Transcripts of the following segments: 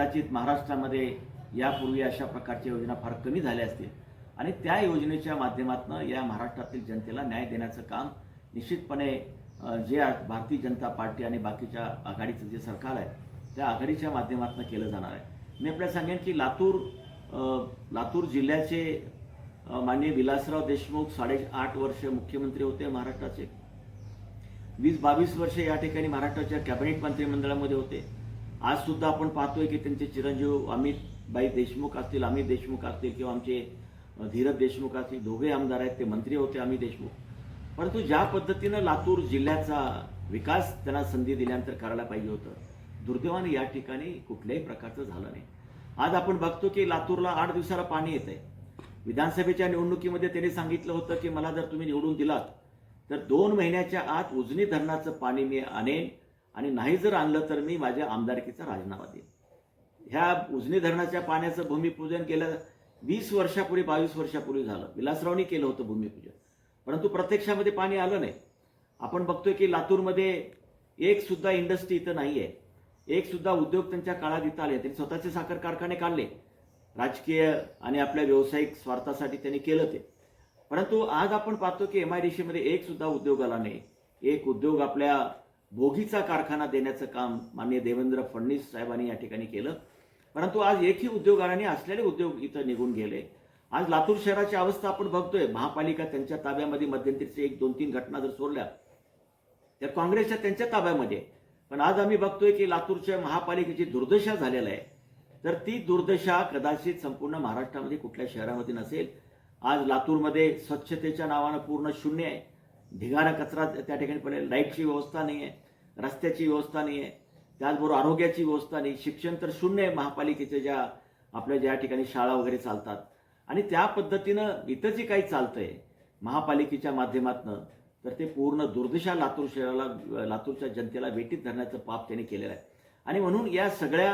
कदाचित महाराष्ट्रामध्ये यापूर्वी अशा प्रकारच्या योजना फार कमी झाल्या असतील. आणि त्या योजनेच्या माध्यमातून या महाराष्ट्रातील जनतेला न्याय देण्याचं काम निश्चितपणे जे भारतीय जनता पार्टी आणि बाकीच्या आघाडीचं जे सरकार आहे त्या आघाडीच्या माध्यमातून केलं जाणार आहे. मी आपल्याला सांगेन की लातूर लातूर जिल्ह्याचे माननीय विलासराव देशमुख साडेआठ वर्ष मुख्यमंत्री होते महाराष्ट्राचे. वीस बावीस वर्ष या ठिकाणी महाराष्ट्राच्या कॅबिनेट मंत्रिमंडळामध्ये होते. आज सुद्धा आपण पाहतोय की त्यांचे चिरंजीव अमित बाई देशमुख असतील अमित देशमुख असतील किंवा आमचे धीरज देशमुख असतील दोघे आमदार आहेत ते मंत्री होते अमित देशमुख. परंतु ज्या पद्धतीनं लातूर जिल्ह्याचा विकास त्यांना संधी दिल्यानंतर करायला पाहिजे होतं दुर्दैवाने या ठिकाणी कुठल्याही प्रकारचं झालं नाही. आज आपण बघतो की लातूरला आठ दिवसाला पाणी येत आहे विधानसभेच्या निवडणुकीमध्ये त्यांनी सांगितलं होतं की मला जर तुम्ही निवडून दिलात तर दोन महिन्याच्या आत उजनी धरणाचं पाणी मी आणेन आणि नाही जर आणलं तर मी माझ्या आमदारकीचा राजीनामा देईन. ह्या उजनी धरणाच्या पाण्याचं भूमिपूजन केलं वीस वर्षापूर्वी बावीस वर्षापूर्वी झालं. विलासरावनी केलं होतं भूमिपूजन. परंतु प्रत्यक्षामध्ये पाणी आलं नाही. आपण बघतोय की लातूरमध्ये एक सुद्धा इंडस्ट्री इथं नाही आहे एक सुद्धा उद्योग त्यांच्या काळात इथं आले त्यांनी स्वतःचे साखर कारखाने काढले. राजकीय आणि आपल्या व्यावसायिक स्वार्थासाठी त्यांनी केलं ते. परंतु आज आपण पाहतो की एम आय डी सीमध्ये एक सुद्धा उद्योग आला नाही. एक उद्योग आपल्या बोगीचा कारखाना देण्याचं काम माननीय देवेंद्र फडणवीस साहेबांनी या ठिकाणी केलं. परंतु आज एकही उद्योगाने असलेले उद्योग इथं निघून गेले. आज लातूर शहराची अवस्था आपण बघतोय. महापालिका त्यांच्या ताब्यामध्ये मध्यंतरीचे एक दोन तीन घटना जर सोडल्या तर काँग्रेसच्या त्यांच्या ताब्यामध्ये. पण आज आम्ही बघतोय की लातूरच्या महापालिकेची दुर्दशा झालेला आहे. तर ती दुर्दशा कदाचित संपूर्ण महाराष्ट्रामध्ये कुठल्या शहरामध्ये नसेल. आज लातूरमध्ये स्वच्छतेच्या नावानं पूर्ण शून्य आहे. ढिगारा कचरा त्या ठिकाणी पडेल लाईटची व्यवस्था नाही आहे रस्त्याची व्यवस्था नाही आहे त्याचबरोबर आरोग्याची व्यवस्था नाही. शिक्षण तर शून्य आहे महापालिकेच्या ज्या आपल्या ज्या ठिकाणी शाळा वगैरे चालतात. आणि त्या पद्धतीनं इथं जे काही चालतंय महापालिकेच्या माध्यमातनं. तर ते पूर्ण दुर्दशा लातूर शहराला लातूरच्या जनतेला वेटीत धरण्याचं पाप त्यांनी केलेलं आहे. आणि म्हणून या सगळ्या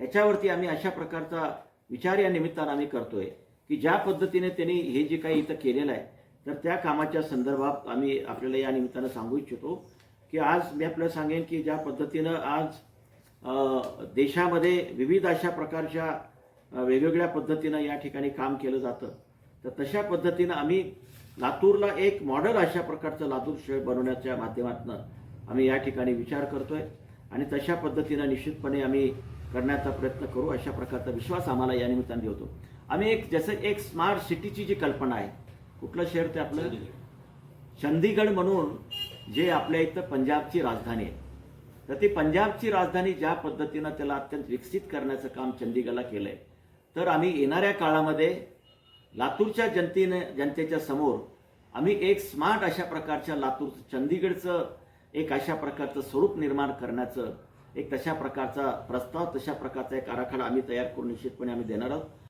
ह्याच्यावरती आम्ही अशा प्रकारचा विचार या निमित्तानं आम्ही करतोय की ज्या पद्धतीने त्यांनी हे जे काही इथं केलेलं आहे तर त्या कामाच्या संदर्भात आम्ही आपल्याला या निमित्तानं सांगू इच्छितो की आज मी आपल्याला सांगेन की ज्या पद्धतीनं आज देशामध्ये विविध अशा प्रकारच्या वेगवेगळ्या पद्धतीनं या ठिकाणी काम केलं जातं. तर तशा पद्धतीनं आम्ही लातूरला एक मॉडेल अशा प्रकारचं लातूर शहर बनवण्याच्या माध्यमातून आम्ही या ठिकाणी विचार करतोय आणि तशा पद्धतीनं निश्चितपणे आम्ही करण्याचा प्रयत्न करू अशा प्रकारचा विश्वास आम्हाला या निमित्ताने देतो. आम्ही एक जसं एक स्मार्ट सिटीची जी कल्पना आहे कुठलं शहर ते आपलं? चंदीगड म्हणून जे आपल्या इथं पंजाबची राजधानी आहे. तर ती पंजाबची राजधानी ज्या पद्धतीनं त्याला अत्यंत विकसित करण्याचं काम चंदीगडला केलंय. तर आम्ही येणाऱ्या काळामध्ये लातूरच्या जनतेने जनतेच्या समोर आम्ही एक स्मार्ट अशा प्रकारच्या लातूर चंदीगडचं एक अशा प्रकारचं स्वरूप निर्माण करण्याचं एक तशा प्रकारचा प्रस्ताव तशा प्रकारचा एक आराखडा आम्ही तयार करून निश्चितपणे आम्ही देणार आहोत.